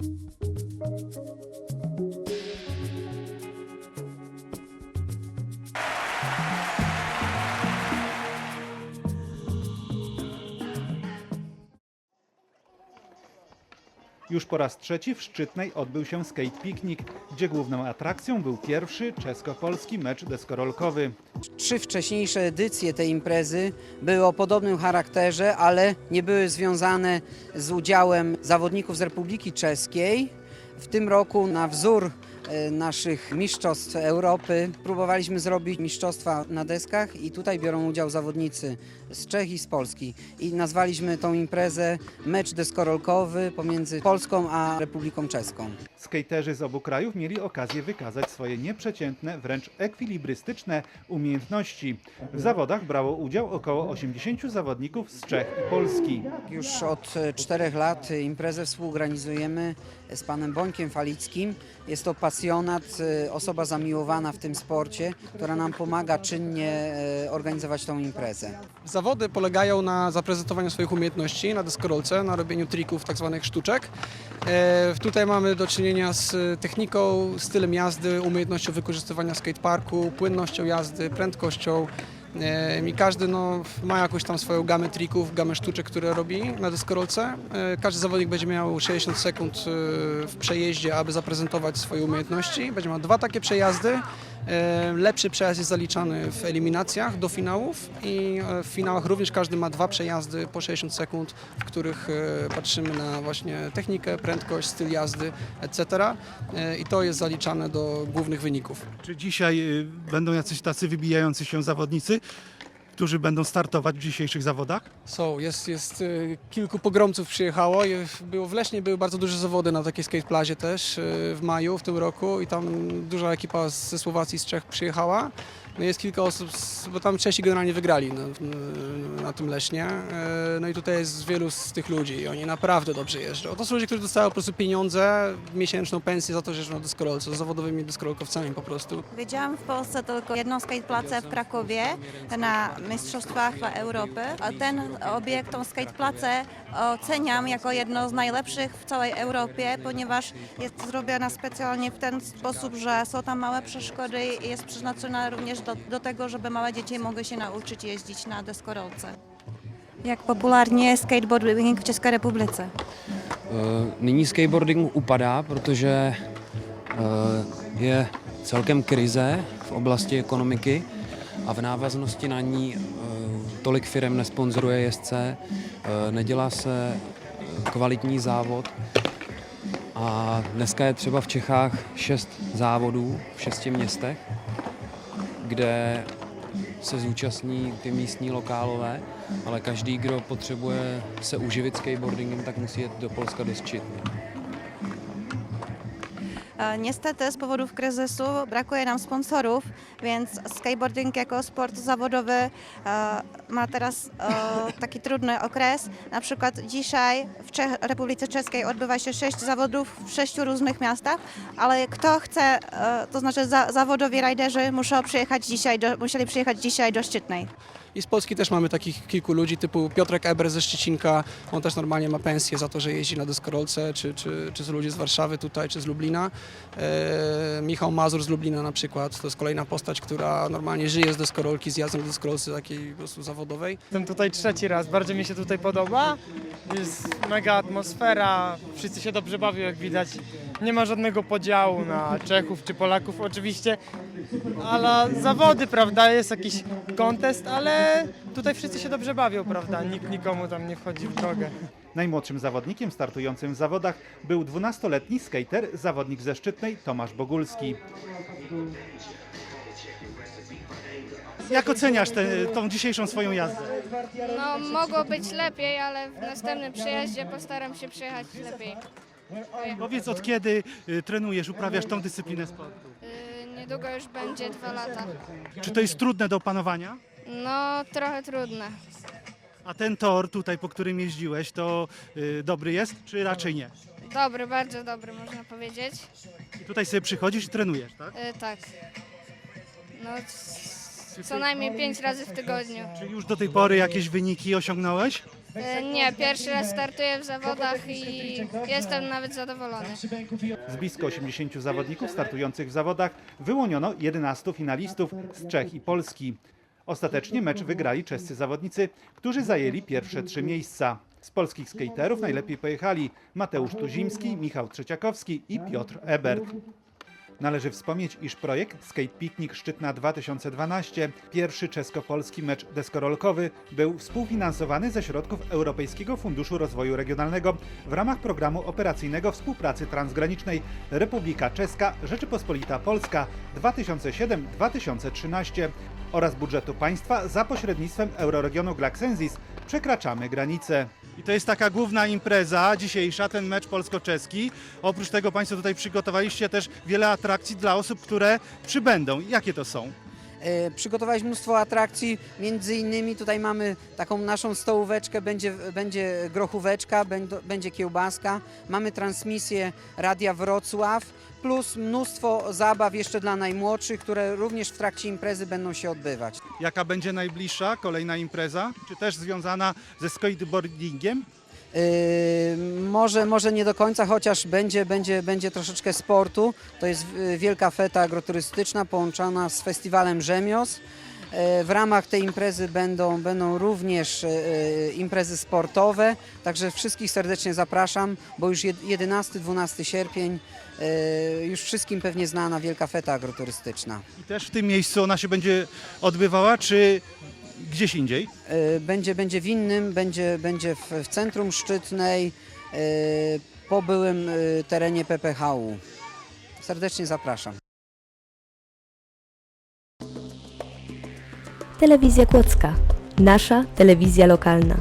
Thank you. Już po raz trzeci w Szczytnej odbył się skate picnic, gdzie główną atrakcją był pierwszy czesko-polski mecz deskorolkowy. Trzy wcześniejsze edycje tej imprezy były o podobnym charakterze, ale nie były związane z udziałem zawodników z Republiki Czeskiej. W tym roku na wzór naszych mistrzostw Europy próbowaliśmy zrobić mistrzostwa na deskach i tutaj biorą udział zawodnicy z Czech i z Polski. I nazwaliśmy tą imprezę mecz deskorolkowy pomiędzy Polską a Republiką Czeską. Skaterzy z obu krajów mieli okazję wykazać swoje nieprzeciętne, wręcz ekwilibrystyczne umiejętności. W zawodach brało udział około 80 zawodników z Czech i Polski. Już od e, czterech lat e, imprezę współorganizujemy z panem Bońkiem Falickim. Jest to pasjonat, e, osoba zamiłowana w tym sporcie, która nam pomaga czynnie e, organizować tą imprezę. Zawody polegają na zaprezentowaniu swoich umiejętności na deskorolce, na robieniu trików, tak zwanych sztuczek. E, tutaj mamy do czynienia z techniką, stylem jazdy, umiejętnością wykorzystywania skateparku, płynnością jazdy, prędkością. E, I każdy no, ma jakąś tam swoją gamę trików, gamę sztuczek, które robi na deskorolce. E, Każdy zawodnik będzie miał 60 sekund e, w przejeździe, aby zaprezentować swoje umiejętności. Będzie miał dwa takie przejazdy. Lepszy przejazd jest zaliczany w eliminacjach do finałów i e, w finałach również każdy ma dwa przejazdy po 60 sekund, w których e, patrzymy na właśnie technikę, prędkość, styl jazdy, etc. E, I to jest zaliczane do głównych wyników. Czy dzisiaj y, będą jacyś tacy wybijający się zawodnicy, którzy będą startować w dzisiejszych zawodach? Są, jest, jest y, kilku pogromców przyjechało. Było, w Lesznie były bardzo duże zawody na takiej skateplazie też y, w maju w tym roku i tam duża ekipa z- ze Słowacji, z Czech przyjechała. No jest kilka osób, z, bo tam Czesi generalnie wygrali na, na, na tym Lesznie. Y, No i tutaj jest wielu z tych ludzi i oni naprawdę dobrze jeżdżą. To są ludzie, którzy dostają po prostu pieniądze, miesięczną pensję za to, że jeżdżą na deskorolce, z zawodowymi deskorolkowcami po prostu. Widziałam w Polsce tylko jedną skateplacę w Krakowie na Mistrzostwach Europy. Ten obiekt, tą skateplacę oceniam jako jedno z najlepszych w całej Europie, ponieważ jest zrobiona specjalnie w ten sposób, że są tam małe przeszkody i jest przeznaczona również do, do tego, żeby małe dzieci mogły się nauczyć jeździć na deskorolce. Jak popularnie jest skateboarding w České republice? Eh, Nyní skateboarding upadá, protože eh, je celkem krize v oblasti ekonomiky a v návaznosti na ní eh, tolik firm nesponzoruje jezdce, eh, nedělá se eh, kvalitní závod a dneska je třeba v Čechách šest závodů v šesti městech, kde se zúčastní ty místní lokálové, ale každý, kdo potřebuje se uživit skateboardingem, tak musí jet do Polska do Ščitny. E, Niestety z powodów kryzysu brakuje nam sponsorów, więc skateboarding jako sport zawodowy e, ma teraz e, taki trudny okres. Na przykład dzisiaj w Czech, Republice Czeskiej odbywa się sześć zawodów w sześciu różnych miastach, ale kto chce, to znaczy za, zawodowi rajderzy muszą przyjechać dzisiaj do, musieli przyjechać dzisiaj do Szczytnej. I z Polski też mamy takich kilku ludzi, typu Piotrek Eber ze Szczecinka, on też normalnie ma pensję za to, że jeździ na deskorolce, czy, czy, czy z ludzi z Warszawy tutaj, czy z Lublina. E, Michał Mazur z Lublina na przykład, to jest kolejna postać, która normalnie żyje z deskorolki, z jazdem z deskorolce takiej po prostu zawodowej. Jestem tutaj trzeci raz, bardzo mi się tutaj podoba. Jest mega atmosfera, wszyscy się dobrze bawią jak widać. Nie ma żadnego podziału na Czechów czy Polaków oczywiście, ale zawody, prawda, jest jakiś kontest, ale tutaj wszyscy się dobrze bawią, prawda, nikt nikomu tam nie wchodzi w drogę. Najmłodszym zawodnikiem startującym w zawodach był 12-letni skater, zawodnik ze Szczytnej Tomasz Bogulski. Jak oceniasz tę- tą dzisiejszą swoją jazdę? No, mogło być lepiej, ale w następnym przyjeździe postaram się przyjechać lepiej. Powiedz, od kiedy y, trenujesz, uprawiasz tą dyscyplinę sportu? Yy, niedługo już będzie dwa lata. Czy to jest trudne do opanowania? No, trochę trudne. A ten tor tutaj, po którym jeździłeś, to y, dobry jest, czy raczej nie? Dobry, bardzo dobry, można powiedzieć. I tutaj sobie przychodzisz i trenujesz, tak? Tak. No, c- co najmniej pięć razy w tygodniu. Czy już do tej pory jakieś wyniki osiągnąłeś? E, Nie, pierwszy raz startuję w zawodach i jestem nawet zadowolony. Z blisko 80 zawodników startujących w zawodach wyłoniono 11 finalistów z Czech i Polski. Ostatecznie mecz wygrali czescy zawodnicy, którzy zajęli pierwsze trzy miejsca. Z polskich skaterów najlepiej pojechali Mateusz Tuzimski, Michał Trzeciakowski i Piotr Ebert. Należy wspomnieć, iż projekt Skate Picnic Szczytna 2012, pierwszy czesko-polski mecz deskorolkowy, był współfinansowany ze środków Europejskiego Funduszu Rozwoju Regionalnego w ramach programu operacyjnego współpracy transgranicznej Republika Czeska Rzeczypospolita Polska 2007-2013 oraz budżetu państwa za pośrednictwem euroregionu Glaxensis przekraczamy granice. I to jest taka główna impreza dzisiejsza, ten mecz polsko-czeski. Oprócz tego Państwo tutaj przygotowaliście też wiele atrakcji dla osób, które przybędą. Jakie to są? E, Przygotowaliśmy mnóstwo atrakcji, między innymi tutaj mamy taką naszą stołóweczkę, będzie, będzie grochóweczka, będzie kiełbaska, mamy transmisję Radia Wrocław, plus mnóstwo zabaw jeszcze dla najmłodszych, które również w trakcie imprezy będą się odbywać. Jaka będzie najbliższa kolejna impreza? Czy też związana ze skateboardingiem? Yy, może, może nie do końca, chociaż będzie, będzie, będzie troszeczkę sportu. To jest wielka feta agroturystyczna połączona z festiwalem rzemiosł. Yy, W ramach tej imprezy będą, będą również yy, imprezy sportowe, także wszystkich serdecznie zapraszam, bo już jed- 11-12 sierpień już wszystkim pewnie znana wielka feta agroturystyczna. I też w tym miejscu ona się będzie odbywała, czy gdzieś indziej? Yy, Będzie, będzie w innym, będzie, będzie w, w centrum Szczytnej, yy, po byłym yy, terenie PPHU. Serdecznie zapraszam. Telewizja Kłodzka. Nasza telewizja lokalna.